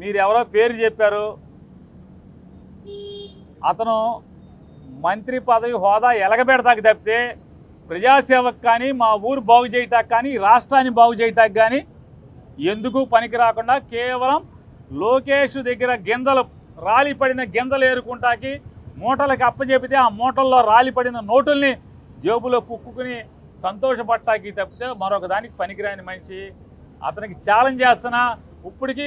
మీరు ఎవరో పేరు. చెప్పారు. అతను మంత్రి పదవి హోదా ఎలగబెడతాకి తప్పితే ప్రజాసేవకు కానీ మా ఊరు బాగు చేయటానికి కానీ రాష్ట్రాన్ని బాగు చేయటానికి కానీ ఎందుకు పనికి రాకుండా కేవలం లోకేష్ దగ్గర గింజలు రాలిపడిన గింజలు ఏరుకుంటాకి మూటలకు అప్పచెపితే ఆ మూటల్లో రాలిపడిన నోటుల్ని జేబులో పుక్కుని సంతోషపట్టాకి తప్పితే మరొక దానికి పనికిరాని మనిషి. అతనికి ఛాలెంజ్ చేస్తున్నా. ఇప్పటికి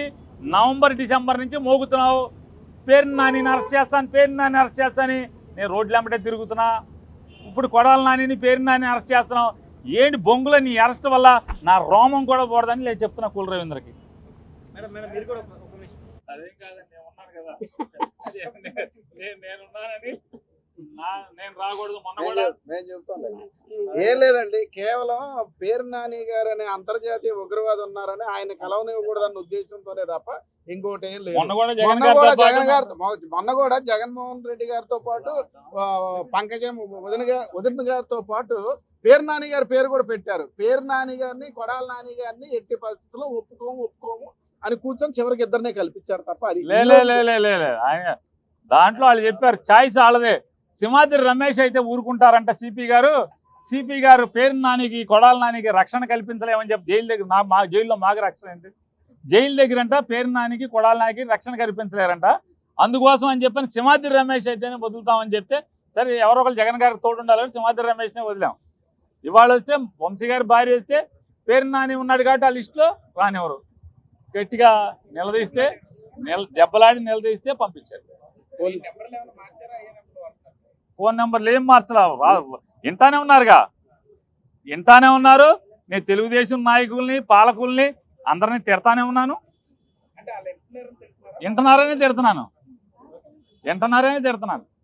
నవంబర్ డిసెంబర్ నుంచి మోగుతున్నావు. పేరు నాని అరెస్ట్ చేస్తాను పేరు నాని అరెస్ట్ చేస్తానని నేను రోడ్లు వెంబడే తిరుగుతున్నా. ఇప్పుడు కొడాల నానిని పేరు నాని అరెస్ట్ చేస్తున్నావు. ఏంటి బొంగులో నీ అరెస్ట్ వల్ల నా రోమం కూడా పోడదని నేను చెప్తున్నా కుల రవీంద్రకి. అదేం కాదండి నేను ఉన్నాను కదా. నేను నేనున్నానని నేను ఏం లేదండి కేవలం పేరు నాని గారు అనే అంతర్జాతీయ ఉగ్రవాది ఉన్నారని ఆయన కలవనివ్వకూడదన్న ఉద్దేశంతోనే తప్ప ఇంకోటి ఏం లేదు. మొన్న కూడా జగన్ గారితో మొన్న కూడా జగన్మోహన్ రెడ్డి గారితో పాటు పంకజం వదిన వదిన గారితో పాటు పేరు నాని గారి పేరు కూడా పెట్టారు. పేరు నాని గారిని కొడాల నాని గారిని ఎట్టి పరిస్థితుల్లో ఒప్పుకోము ఒప్పుకోము అని కూర్చొని చివరికి ఇద్దరినే కల్పించారు తప్ప అది దాంట్లో వాళ్ళు చెప్పారు ఛాయిస్ వాళ్ళదే. సింహాద్రి రమేష్ అయితే ఊరుకుంటారంట సిపి గారు. సిపి గారు పేరు నానికి కొడాల నానికి రక్షణ కల్పించలేమని చెప్పి జైలు దగ్గర నా మా జైల్లో మాకు రక్షణ ఏంటి? జైలు దగ్గర అంట పేరు నానికి కొడాల నానికి రక్షణ కల్పించలేరంట. అందుకోసం అని చెప్పని సింహాద్రి రమేష్ అయితేనే వదులుతామని చెప్తే సరే ఎవరో ఒకరు జగన్ గారికి తోడు ఉండాలని సింహాద్రి రమేష్నే వదిలాం. ఇవాళ వస్తే వంశీ గారి భార్య వస్తే పేరు నాని ఉన్నాడు కాబట్టి ఆ లిస్టులో రానివ్వరు. గట్టిగా నిలదీస్తే నిల దెబ్బలాడి నిలదీస్తే పంపించారు. ఫోన్ నెంబర్లు ఏం మార్చరా వా- వింటానే ఉన్నారుగా. వింటానే ఉన్నారు. నేను తెలుగుదేశం నాయకుల్ని పాలకుల్ని అందరినీ తిడతానే ఉన్నాను. వింటున్నారని తిడుతున్నాను. వింటున్నారని తిడుతున్నాను.